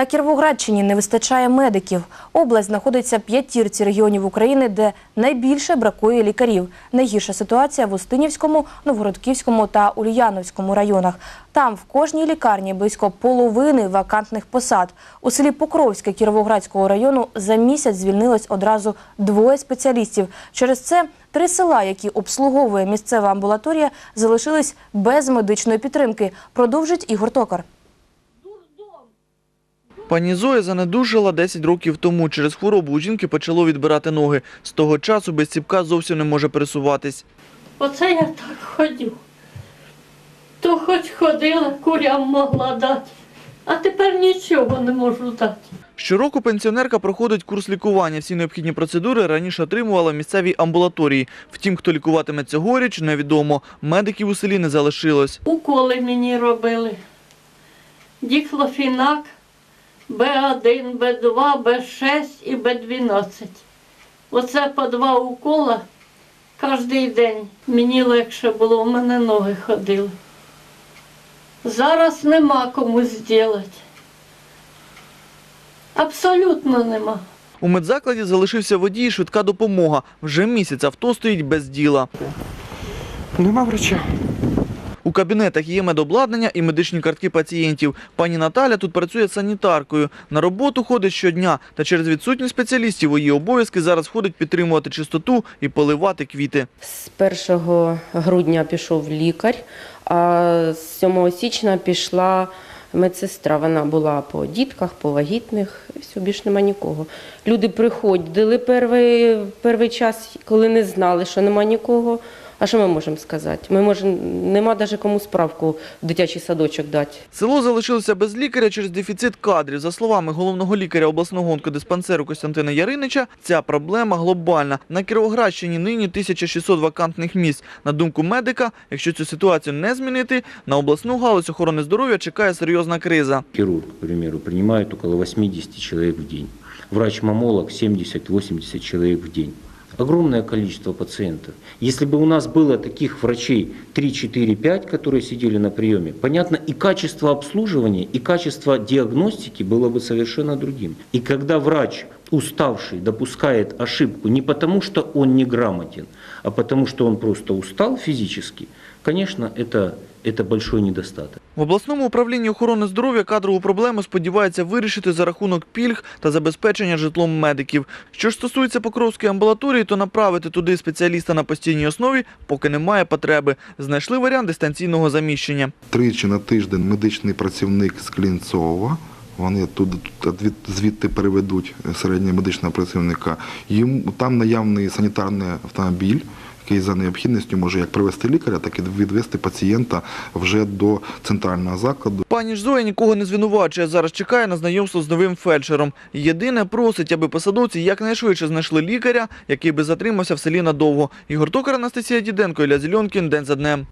На Кіровоградщині не вистачає медиків. Область знаходиться в п'ятірці регіонів України, де найбільше бракує лікарів. Найгірша ситуація в Устинівському, Новгородківському та Ульяновському районах. Там в кожній лікарні близько половини вакантних посад. У селі Покровське Кіровоградського району за місяць звільнилось одразу двоє спеціалістів. Через це три села, які обслуговує місцева амбулаторія, залишились без медичної підтримки. Продовжить Ігор Токар. Пані Зоя занедужала 10 років тому. Через хворобу у жінки почало відбирати ноги. З того часу без ціпка зовсім не може пересуватись. Оце я так ходю. То хоч ходила, курям могла дати, а тепер нічого не можу дати. Щороку пенсіонерка проходить курс лікування. Всі необхідні процедури раніше отримувала в місцевій амбулаторії. Втім, хто лікуватиме цьогоріч, невідомо. Медиків у селі не залишилось. Уколи мені робили. Діклофінак, Б1, Б2, Б6 і Б12. Оце по два укола кожен день. Мені легше було, у мене ноги ходили. Зараз нема кому зробити. Абсолютно нема. У медзакладі залишився водій і швидка допомога. Вже місяць авто стоїть без діла. Нема врача. Кабінетах є медобладнання і медичні картки пацієнтів. Пані Наталя тут працює санітаркою. На роботу ходить щодня, та через відсутність спеціалістів у її обов'язки зараз входить підтримувати чистоту і поливати квіти. З 1 грудня пішов лікар, а з 7 січня пішла медсестра. Вона була по дітках, по вагітних, все, більш нема нікого. Люди приходили перший, перший час, коли не знали, що нема нікого. А що ми можемо сказати? Ми можемо, нема навіть кому справку в дитячий садочок дати. Село залишилося без лікаря через дефіцит кадрів. За словами головного лікаря обласного онкодиспансеру Костянтина Яринича, ця проблема глобальна. На Кіровоградщині нині 1600 вакантних місць. На думку медика, якщо цю ситуацію не змінити, на обласну галузь охорони здоров'я чекає серйозна криза. Хирург, к примеру, принимает около 80 человек в день. Врач-мамолог 70-80 человек в день Огромное количество пациентов. Если бы у нас было таких врачей 3, 4, 5, которые сидели на приеме, понятно, и качество обслуживания, и качество диагностики было бы совершенно другим. И когда врач, уставший, допускает ошибку не потому, что он неграмотен, а потому, что он просто устал физически, конечно, это, это большой недостаток. В обласному управлінні охорони здоров'я кадрову проблему сподівається вирішити за рахунок пільг та забезпечення житлом медиків. Що ж стосується Покровської амбулаторії, то направити туди спеціаліста на постійній основі поки немає потреби. Знайшли варіант дистанційного заміщення. тричі на тиждень медичний працівник з Клінцова. Вони тут від- звідти переведуть середнього медичного працівника. Їм там наявний санітарний автомобіль, який за необхідністю може як привезти лікаря, так і відвести пацієнта вже до центрального закладу. Пані ж Зоя нікого не звинувачує. Зараз чекає на знайомство з новим фельдшером. Єдине просить, аби посадовці якнайшвидше знайшли лікаря, який би затримався в селі надовго. Ігор Токар, Анастасія Діденко, Ілля Зільонкін. День за днем.